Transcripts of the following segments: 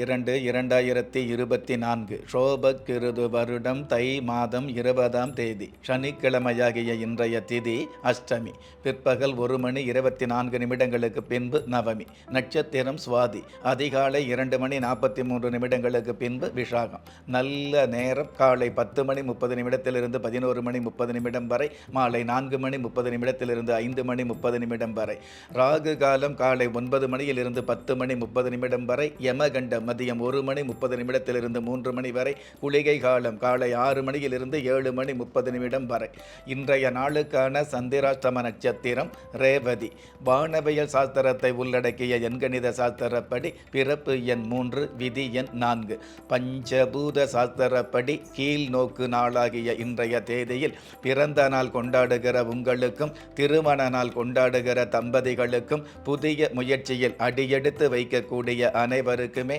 இரண்டு இரண்டாயிரத்தி இருபத்தி நான்கு சோபக்கிருது வருடம் தை மாதம் இருபதாம் தேதி சனிக்கிழமையாகிய இன்றைய திதி அஷ்டமி. பிற்பகல் ஒரு மணி இருபத்தி நான்கு நிமிடங்களுக்கு பின்பு நவமி. நட்சத்திரம் சுவாதி. அதிகாலை இரண்டு மணி நாற்பத்தி மூன்று நிமிடங்களுக்கு பின்பு விஷாகம் நல்ல நேரம் காலை பத்து மணி முப்பது நிமிடத்திலிருந்து பதினோரு மணி முப்பது நிமிடம் வரை மாலை நான்கு மணி முப்பது நிமிடத்திலிருந்து ஐந்து மணி முப்பது நிமிடம் வரை. ராகு காலம் காலை ஒன்பது மணியிலிருந்து பத்து மணி முப்பது நிமிடம் வரை யமகண்டம் மதியம் ஒரு மணி முப்பது நிமிடத்திலிருந்து மூன்று மணி வரை குளிகை காலம் காலை ஆறு மணியிலிருந்து ஏழு மணி முப்பது நிமிடம் வரை. இன்றைய நாளுக்கான சந்திராஷ்டம நட்சத்திரம் ரேவதி. வானவியல் சாஸ்திரத்தை உள்ளடக்கிய எண்கணித சாஸ்திரப்படி பிறப்பு எண் மூன்று விதி எண் நான்கு. பஞ்சபூத சாஸ்திரப்படி கீழ் நோக்கு நாளாகிய இன்றைய தேதியில் பிறந்த நாள் கொண்டாடுகிற உங்களுக்கும் திருமண நாள் கொண்டாடுகிற தம்பதிகளுக்கும் புதிய முயற்சியில் அடியெடுத்து வைக்கக்கூடிய அனைவருக்குமே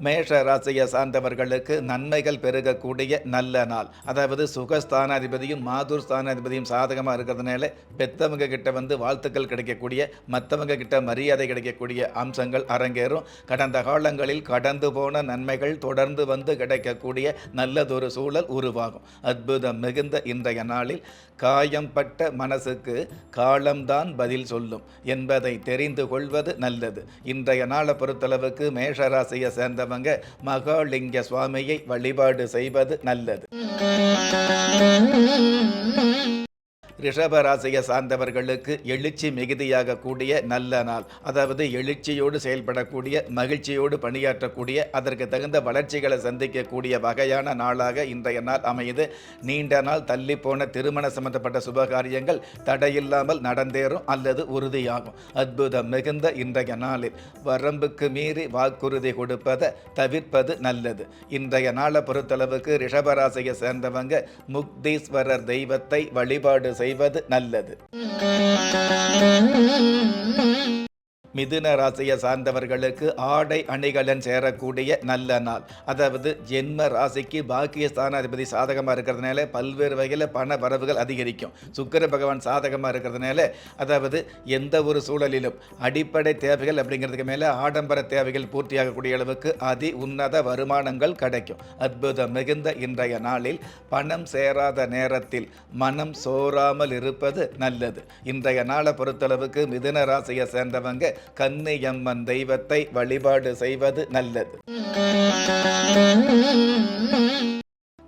மேஷ ராசியை சார்ந்தவர்களுக்கு நன்மைகள் பெருகக்கூடிய நல்ல நாள். அதாவது சுகஸ்தானாதிபதியும் மாதூர் ஸ்தானாதிபதியும் சாதகமாக இருக்கிறதுனால பெத்தவங்க கிட்ட வந்து வாழ்த்துக்கள் கிடைக்கக்கூடிய மற்றவங்க கிட்ட மரியாதை கிடைக்கக்கூடிய அம்சங்கள் அரங்கேறும். கடந்த காலங்களில் கடந்து போன நன்மைகள் தொடர்ந்து வந்து கிடைக்கக்கூடிய நல்லதொரு சூழல் உருவாகும். அற்புதம் மிகுந்த இன்றைய நாளில் காயம்பட்ட மனசுக்கு காலம்தான் பதில் சொல்லும் என்பதை தெரிந்து கொள்வது நல்லது. இன்றைய நாளை பொறுத்தளவுக்கு மேஷராசியை சேர்ந்தவங்க மகாலிங்க சுவாமியை வழிபாடு செய்வது நல்லது. Mm-hmm. ரிஷபராசியை சார்ந்தவர்களுக்கு எழுச்சி மிகுதியாக கூடிய நல்ல நாள். அதாவது எழுச்சியோடு செயல்படக்கூடிய மகிழ்ச்சியோடு பணியாற்றக்கூடிய அதற்கு தகுந்த வளர்ச்சிகளை சந்திக்கக்கூடிய வகையான நாளாக இன்றைய நாள் அமையுது. நீண்ட நாள் தள்ளி போன திருமண சம்பந்தப்பட்ட சுபகாரியங்கள் தடையில்லாமல் நடந்தேறும் அல்லது உறுதியாகும். அற்புதம் மிகுந்த இன்றைய நாளில் வரம்புக்கு மீறி வாக்குறுதி கொடுப்பதை தவிர்ப்பது நல்லது. இன்றைய நாளை பொறுத்தளவுக்கு ரிஷபராசியை சேர்ந்தவங்க முக்தீஸ்வரர் தெய்வத்தை வழிபாடு செய்வது நல்லது. மிதுன ராசியை சார்ந்தவர்களுக்கு ஆடை அணிகலன் சேரக்கூடிய நல்ல நாள். அதாவது ஜென்ம ராசிக்கு பாக்கியஸ்தான ஸ்தானாதிபதி சாதகமாக இருக்கிறதுனால பல்வேறு வகையில் பண வரவுகள் அதிகரிக்கும். சுக்கர பகவான் சாதகமாக இருக்கிறதுனால அதாவது எந்த ஒரு சூழலிலும் அடிப்படை தேவைகள் அப்படிங்கிறதுக்கு மேலே ஆடம்பர தேவைகள் பூர்த்தியாகக்கூடிய அளவுக்கு அதி உன்னத வருமானங்கள் கிடைக்கும். அற்புதம் மிகுந்த இன்றைய நாளில் பணம் சேராத நேரத்தில் மனம் சோறாமல் இருப்பது நல்லது. இன்றைய நாளை பொறுத்தளவுக்கு மிதுன ராசியை சேர்ந்தவங்க கன்னியம்மன் தெய்வத்தை வழிபாடு செய்வது நல்லது.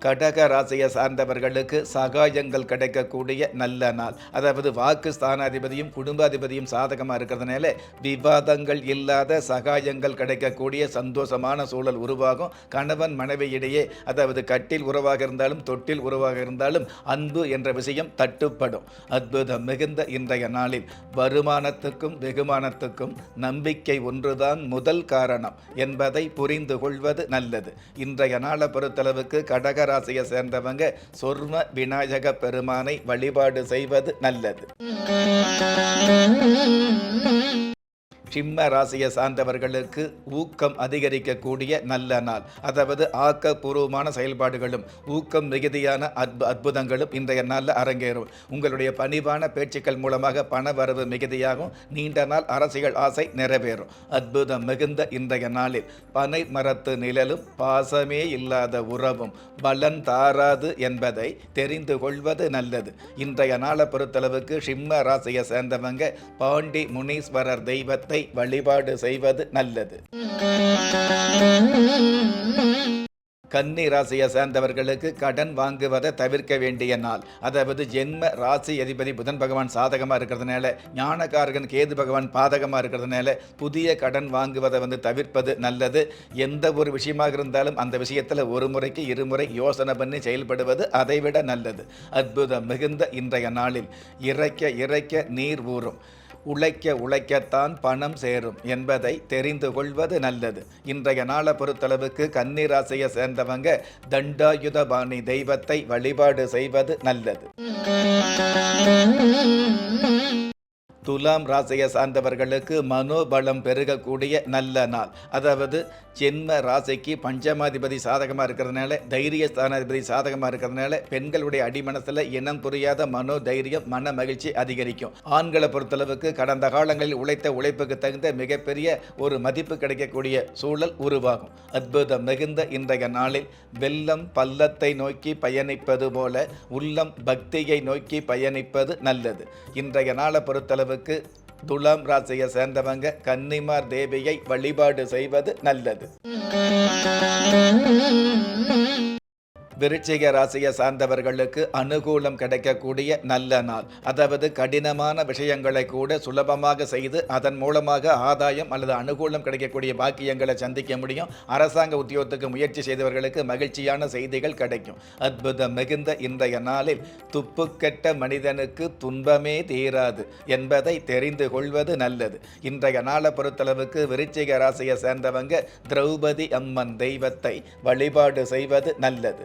கடக ராசியை சார்ந்தவர்களுக்கு சகாயங்கள் கிடைக்கக்கூடிய நல்ல நாள். அதாவது வாக்கு ஸ்தானாதிபதியும் குடும்பாதிபதியும் சாதகமாக இருக்கிறதுனால விவாதங்கள் இல்லாத சகாயங்கள் கிடைக்கக்கூடிய சந்தோஷமான சூழல் உருவாகும். கணவன் மனைவியிடையே அதாவது கட்டில் உறவாக இருந்தாலும் தொட்டில் உறவாக இருந்தாலும் அன்பு என்ற விஷயம் தட்டுப்படும். அற்புதம் மிகுந்த இன்றைய நாளில் வருமானத்துக்கும் வெகுமானத்துக்கும் நம்பிக்கை ஒன்றுதான் முதல் காரணம் என்பதை புரிந்து கொள்வது நல்லது. இன்றைய நாளை பொறுத்தளவுக்கு கடக ராசியை சேர்ந்தவங்க சொர்ம விநாயக பெருமானை வழிபாடு செய்வது நல்லது. சிம்ம ராசியை சார்ந்தவர்களுக்கு ஊக்கம் அதிகரிக்கக்கூடிய நல்ல நாள். அதாவது ஆக்கப்பூர்வமான செயல்பாடுகளும் ஊக்கம் மிகுதியான அற்பு அற்புதங்களும் இன்றைய நாளில் அரங்கேறும். உங்களுடைய பணிவான பேச்சுக்கள் மூலமாக பண வரவு மிகுதியாகும். நீண்ட நாள் அரசியல் ஆசை நிறைவேறும். அற்புதம் மிகுந்த இன்றைய நாளில் பனை மரத்து நிழலும் பாசமே இல்லாத உறவும் பலன் தாராது என்பதை தெரிந்து கொள்வது நல்லது. இன்றைய நாளை பொறுத்தளவுக்கு சிம்ம ராசியை சேர்ந்தவங்க பாண்டி முனீஸ்வரர் தெய்வத்தை வழிபாடு செய்வது நல்லது. கன்னி ராசியை சேர்ந்தவர்களுக்கு கடன் வாங்குவதை தவிர்க்க வேண்டிய நாள். அதாவது ஜென்ம ராசி அதிபதி புதன் பகவான் சாதகமாக இருக்கிறதுனால ஞானகாரகன் கேது பகவான் பாதகமாக இருக்கிறதுனால புதிய கடன் வாங்குவதை வந்து தவிர்ப்பது நல்லது. எந்த ஒரு விஷயமாக இருந்தாலும் அந்த விஷயத்தில் ஒரு முறைக்கு இருமுறை யோசனை பண்ணி செயல்படுவது அதைவிட நல்லது. அற்புதம் மிகுந்த இன்றைய நாளில். இறைக்க இறைக்க நீர் ஊறும். உழைக்க உழைக்கத்தான் பணம் சேரும் என்பதை தெரிந்து கொள்வது நல்லது. இன்றைய நாளை பொறுத்தளவுக்கு கன்னிராசியை சேர்ந்தவங்க தண்டாயுதபாணி தெய்வத்தை வழிபாடு செய்வது நல்லது. துலாம் ராசியை சார்ந்தவர்களுக்கு மனோபலம் பெருகக்கூடிய நல்ல நாள். அதாவது ஜென்ம ராசிக்கு பஞ்சமாதிபதி சாதகமாக இருக்கிறதுனால தைரிய ஸ்தானாதிபதி சாதகமாக இருக்கிறதுனால பெண்களுடைய அடிமனசில் இனம் புரியாத மனோ தைரியம் மன மகிழ்ச்சி அதிகரிக்கும். ஆண்களை பொறுத்தளவுக்கு கடந்த காலங்களில் உழைத்த உழைப்புக்கு தகுந்த மிகப்பெரிய ஒரு மதிப்பு கிடைக்கக்கூடிய சூழல் உருவாகும். அற்புதம் மிகுந்த இன்றைய நாளில் வெள்ளம் பள்ளத்தை நோக்கி பயணிப்பது போல உள்ளம் பக்தியை நோக்கி பயணிப்பது நல்லது. இன்றைய நாளை பொறுத்தளவு பொறுத்தளவுக்கு துலாம் ராசியை சேர்ந்தவங்க கன்னிமார் தேவியை வழிபாடு செய்வது நல்லது. விருச்சிக ராசியை சார்ந்தவர்களுக்கு அனுகூலம் கிடைக்கக்கூடிய நல்ல நாள். அதாவது கடினமான விஷயங்களை கூட சுலபமாக செய்து அதன் மூலமாக ஆதாயம் அல்லது அனுகூலம் கிடைக்கக்கூடிய பாக்கியங்களை சந்திக்க முடியும். அரசாங்க உத்தியோகத்துக்கு முயற்சி செய்தவர்களுக்கு மகிழ்ச்சியான செய்திகள் கிடைக்கும். அற்புதம் மிகுந்த இன்றைய நாளில் துப்புக்கெட்ட மனிதனுக்கு துன்பமே தீராது என்பதை தெரிந்து கொள்வது நல்லது. இன்றைய நாளை பொறுத்தளவுக்கு விருச்சிக ராசியை சேர்ந்தவங்க திரௌபதி அம்மன் தெய்வத்தை வழிபாடு செய்வது நல்லது.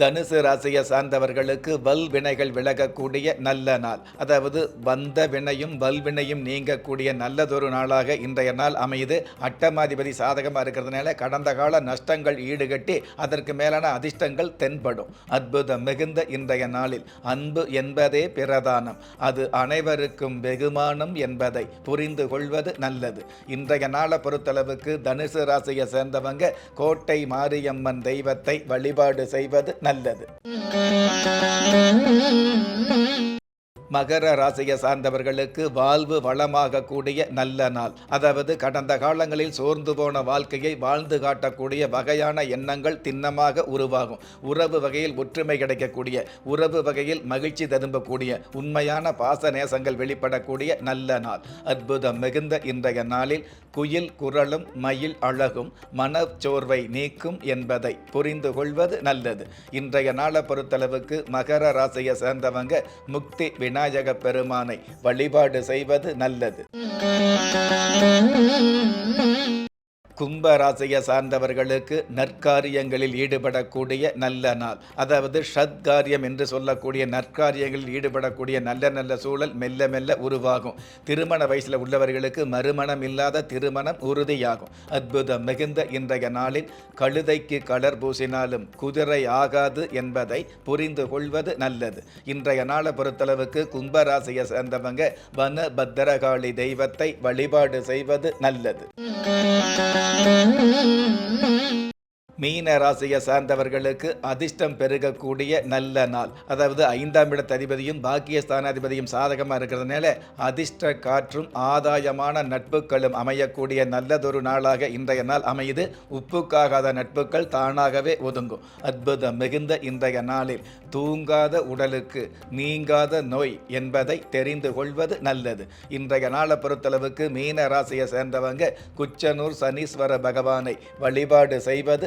தனுசு ராசியை சார்ந்தவர்களுக்கு வல்வினைகள் விலகக்கூடிய நல்ல நாள். அதாவது வந்த வினையும் வல்வினையும் நீங்கக்கூடிய நல்லதொரு நாளாக இன்றைய நாள் அமையுது. அட்டமாதிபதி சாதகமாக இருக்கிறதுனால கடந்த கால நஷ்டங்கள் ஈடுகட்டி அதற்கு மேலான அதிர்ஷ்டங்கள் தென்படும். அற்புதம் மிகுந்த இன்றைய நாளில். அன்பு என்பதே பிரதானம். அது அனைவருக்கும் வெகுமானம் என்பதை புரிந்து கொள்வது நல்லது. இன்றைய நாளை பொறுத்தளவுக்கு தனுசு ராசியை சேர்ந்தவங்க கோட்டை மாரியம்மன் தெய்வத்தை வழிபாடு செய்வது நல்லது. மகர ராசியை சார்ந்தவர்களுக்கு வாழ்வு வளமாக கூடிய நல்ல நாள். அதாவது கடந்த காலங்களில் சோர்ந்து போன வாழ்க்கையை வாழ்ந்து காட்டக்கூடிய வகையான எண்ணங்கள் திண்ணமாக உருவாகும். உறவு வகையில் ஒற்றுமை கிடைக்கக்கூடிய உறவு வகையில் மகிழ்ச்சி ததும்பக்கூடிய உண்மையான பாச நேசங்கள் வெளிப்படக்கூடிய நல்ல நாள். அற்புதம் மிகுந்த இன்றைய நாளில் குயில் குரலும் மயில் அழகும் மனச்சோர்வை நீக்கும் என்பதை புரிந்து கொள்வது நல்லது. இன்றைய நாளை பொறுத்தளவுக்கு மகர ராசியை சேர்ந்தவங்க முக்தி விநாயக பெருமானை வழிபாடு செய்வது நல்லது. கும்ப ராசியை சார்ந்தவர்களுக்கு நற்காரியங்களில் ஈடுபடக்கூடிய நல்ல நாள். அதாவது ஷத்காரியம் என்று சொல்லக்கூடிய நற்காரியங்களில் ஈடுபடக்கூடிய நல்ல நல்ல சூழல் மெல்ல மெல்ல உருவாகும். திருமண வயசில் உள்ளவர்களுக்கு மறுமணம் இல்லாத திருமணம் உறுதியாகும். அற்புதம் மிகுந்த இன்றைய நாளில் கழுதைக்கு கலர் பூசினாலும் குதிரை ஆகாது என்பதை புரிந்து கொள்வது நல்லது. இன்றைய நாளை பொறுத்தளவுக்கு கும்பராசியை சேர்ந்தவங்க வன பத்திரகாளி தெய்வத்தை வழிபாடு செய்வது நல்லது. Mm-hmm. மீன ராசியை சார்ந்தவர்களுக்கு அதிர்ஷ்டம் பெருகக்கூடிய நல்ல நாள். அதாவது ஐந்தாம் இடத்த அதிபதியும் பாக்கிய ஸ்தானாதிபதியும் சாதகமாக இருக்கிறதுனால அதிர்ஷ்ட காற்றும் ஆதாயமான நட்புகளும் அமையக்கூடிய நல்லதொரு நாளாக இன்றைய நாள் அமையுது. உப்புக்காகாத நட்புகள் தானாகவே ஒதுங்கும். அற்புதம் மிகுந்த இன்றைய நாளில் தூங்காத உடலுக்கு நீங்காத நோய் என்பதை தெரிந்து கொள்வது நல்லது. இன்றைய நாளை பொறுத்தளவுக்கு மீன ராசியை சேர்ந்தவங்க குச்சனூர் சனீஸ்வர பகவானை வழிபாடு செய்வது